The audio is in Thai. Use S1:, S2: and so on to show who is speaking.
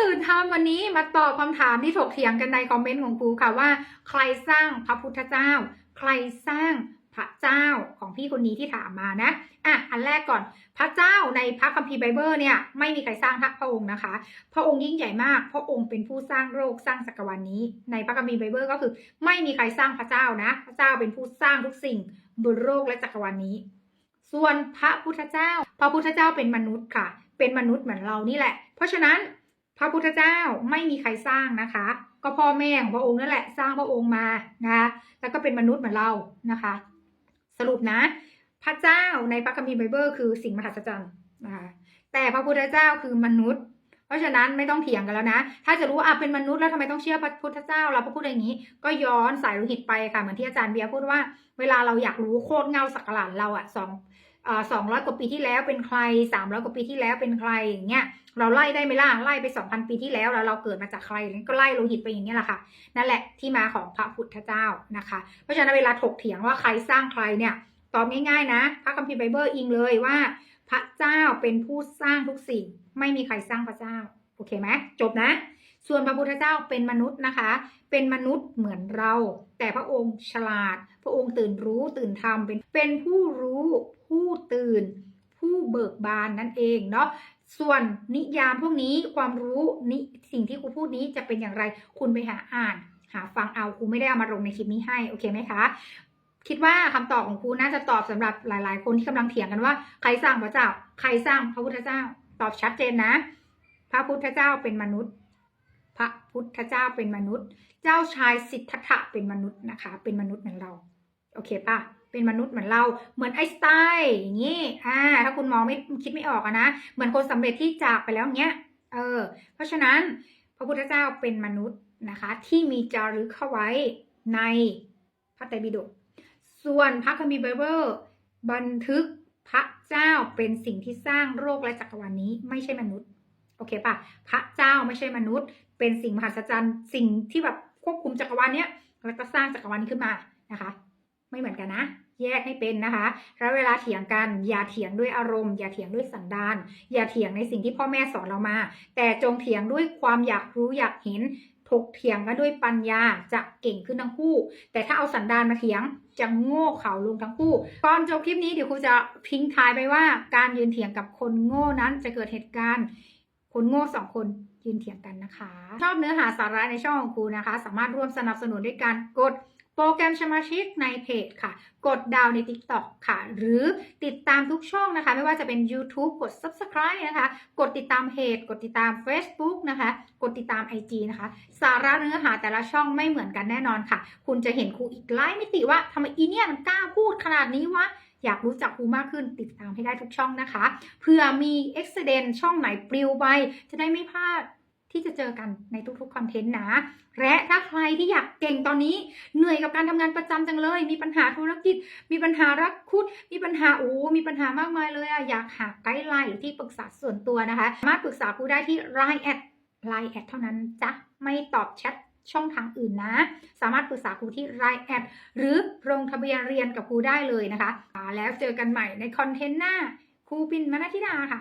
S1: ตื่นทำวันนี้มาตอบคำถามที่ถกเถียงกันในคอมเมนต์ของครูค่ะว่า ใครสร้างพระพุทธเจ้า ใครสร้างพระเจ้าของพี่คนนี้ที่ถามมานะอะอันแรกก่อนพระเจ้าในพระคัมภีร์ไบเบิลเนี่ยไม่มีใครสร้างทักพระองค์นะคะ พระองค์ยิ่งใหญ่มาก พระองค์เป็นผู้สร้างโลกสร้างจักรวาลนี้ ในพระคัมภีร์ไบเบิลก็คือ ไม่มีใครสร้างพระเจ้านะ พระเจ้าเป็นผู้สร้างทุกสิ่งบนโลกและจักรวาลนี้ ส่วนพระพุทธเจ้า พระพุทธเจ้าเป็นมนุษย์ค่ะ เป็นมนุษย์เหมือนเรานี่แหละ เพราะฉะนั้น พระพุทธเจ้าไม่มีใครสร้างนะคะ ก็พ่อแม่ของพระองค์นั่นแหละสร้างพระองค์มานะคะแล้วก็เป็นมนุษย์เหมือนเรานะคะ สรุปนะ พระเจ้าในพระคัมภีร์ไบเบิลคือสิ่งมหัศจรรย์นะคะแต่พระพุทธเจ้าคือมนุษย์ เพราะฉะนั้นไม่ต้องเถียงกันแล้วนะ ถ้าจะรู้ว่าอะเป็นมนุษย์แล้วทำไมต้องเชื่อพระพุทธเจ้าเราพระพูดอย่างนี้ ก็ย้อนสายโลหิตไปค่ะเหมือนที่อาจารย์เบียร์พูดว่า เวลาเราอยากรู้โคตรเงาสักการะเราอะสอง สองร้อยกว่าปีที่แล้วเป็นใครสามร้อยกว่าปีที่แล้วเป็นใครอย่างเงี้ยเราไล่ได้ไหมล่ะไล่ไปสองพันปีที่แล้วแล้วเราเกิดมาจากใครก็ไล่โลหิตไปอย่างเงี้ยแหละค่ะนั่นแหละที่มาของพระพุทธเจ้านะคะ เพราะฉะนั้นเวลาถกเถียงว่าใครสร้างใครเนี่ยตอบง่ายๆนะพระคัมภีร์ไบเบิลอิงเลยว่า พระเจ้าเป็นผู้สร้างทุกสิ่ง ไม่มีใครสร้างพระเจ้าโอเคไหมจบนะ ส่วนพระพุทธเจ้าเป็นมนุษย์นะคะ เป็นมนุษย์เหมือนเรา แต่พระองค์ฉลาด พระองค์ตื่นรู้ตื่นทำเป็นเป็นผู้รู้ผู้ตื่น ผู้เบิกบานนั่นเองเนาะส่วนนิยามพวกนี้ความรู้นิสิ่งที่ครูพูดนี้จะเป็นอย่างไร คุณไปหาอ่าน หาฟังเอาครูไม่ได้เอามาลงในคลิปนี้ให้โอเคไหมคะคิดว่าคำตอบของครูน่าจะตอบสำหรับหลาย ๆ คนที่กำลังเถียงกันว่า ใครสร้างพระเจ้า ใครสร้างพระพุทธเจ้า ตอบชัดเจนนะ พระพุทธเจ้าเป็นมนุษย์ ระพุทธเจ้าเป็นมนุษย์ เจ้าชายสิทธัตถะเป็นมนุษย์นะคะ เป็นมนุษย์เหมือนเรา โอเคปะเป็นมนุษย์เหมือนเรา เหมือนไอสไตน์อย่างนี้ อ่า ถ้าคุณมองไม่คิดไม่ออกอะนะ เหมือนคนสำเร็จที่จากไปแล้วเงี้ย เออ เพราะฉะนั้นพระพุทธเจ้าเป็นมนุษย์นะคะ ที่มีจารึกเข้าไว้ในพระไตรปิฎก ส่วนพระคัมภีร์ไบเบิลบันทึกพระเจ้าเป็นสิ่งที่สร้างโลกและจักรวาลนี้ไม่ใช่มนุษย์ โอเคปะพระเจ้าไม่ใช่มนุษย์ เป็นสิ่งมหัศจรรย์สิ่งที่แบบควบคุมจักรวาลเนี้ยแล้วก็สร้างจักรวาลนี้ขึ้นมานะคะ ไม่เหมือนกันนะ แยกให้เป็นนะคะ แล้วเวลาเถียงกันอย่าเถียงด้วยอารมณ์ อย่าเถียงด้วยสันดาน อย่าเถียงในสิ่งที่พ่อแม่สอนเรามา แต่จงเถียงด้วยความอยากรู้อยากเห็นถกเถียงกันด้วยปัญญาจะเก่งขึ้นทั้งคู่ แต่ถ้าเอาสันดานมาเถียงจะโง่เขลาลงทั้งคู่ก่อนจบคลิปนี้เดี๋ยวครูจะทิ้งท้ายไปว่า การยืนเถียงกับคนโง่นั้นจะเกิดเหตุการณ์ คนโง่สองคนยืนเถียงกันนะคะ ชอบเนื้อหาสาระในช่องของครูนะคะ สามารถร่วมสนับสนุนด้วยการกดโปรแกรมสมาชิกในเพจค่ะ กดดาวใน TikTok ค่ะ หรือติดตามทุกช่องนะคะ ไม่ว่าจะเป็น YouTube กด Subscribe นะคะ กดติดตามเพจ กดติดตาม Facebook นะคะ กดติดตาม IG นะคะ สาระเนื้อหาแต่ละช่องไม่เหมือนกันแน่นอนค่ะ คุณจะเห็นครูอีกหลายมิติว่าทำไมอีเนี่ยมันกล้าพูดขนาดนี้วะ อยากรู้จักครูมากขึ้นติดตามให้ได้ทุกช่องนะคะ เพื่อมีเอุบิเหตุช่องไหนปลิวไป จะได้ไม่พลาดที่จะเจอกันในทุกๆคอนเทนต์นะ และถ้าใครที่อยากเก่งตอนนี้ เหนื่อยกับการทำงานประจำจังเลย มีปัญหาธุรกิจ มีปัญหารักคุด มีปัญหาโอ้มีปัญหามากมายเลยอะอยากหาไกด์ไลน์หรือที่ปรึกษาส่วนตัวนะคะ สามารถปรึกษาครูได้ที่ Line แอด Line แอดเท่านั้นจ้ะไม่ตอบแชท ช่องทางอื่นนะ สามารถปรึกษาครูที่ไลน์แอดหรือลงทะเบียนเรียนกับครูได้เลยนะคะ แล้วเจอกันใหม่ในคอนเทนต์หน้าครูปินมณฑิดาค่ะ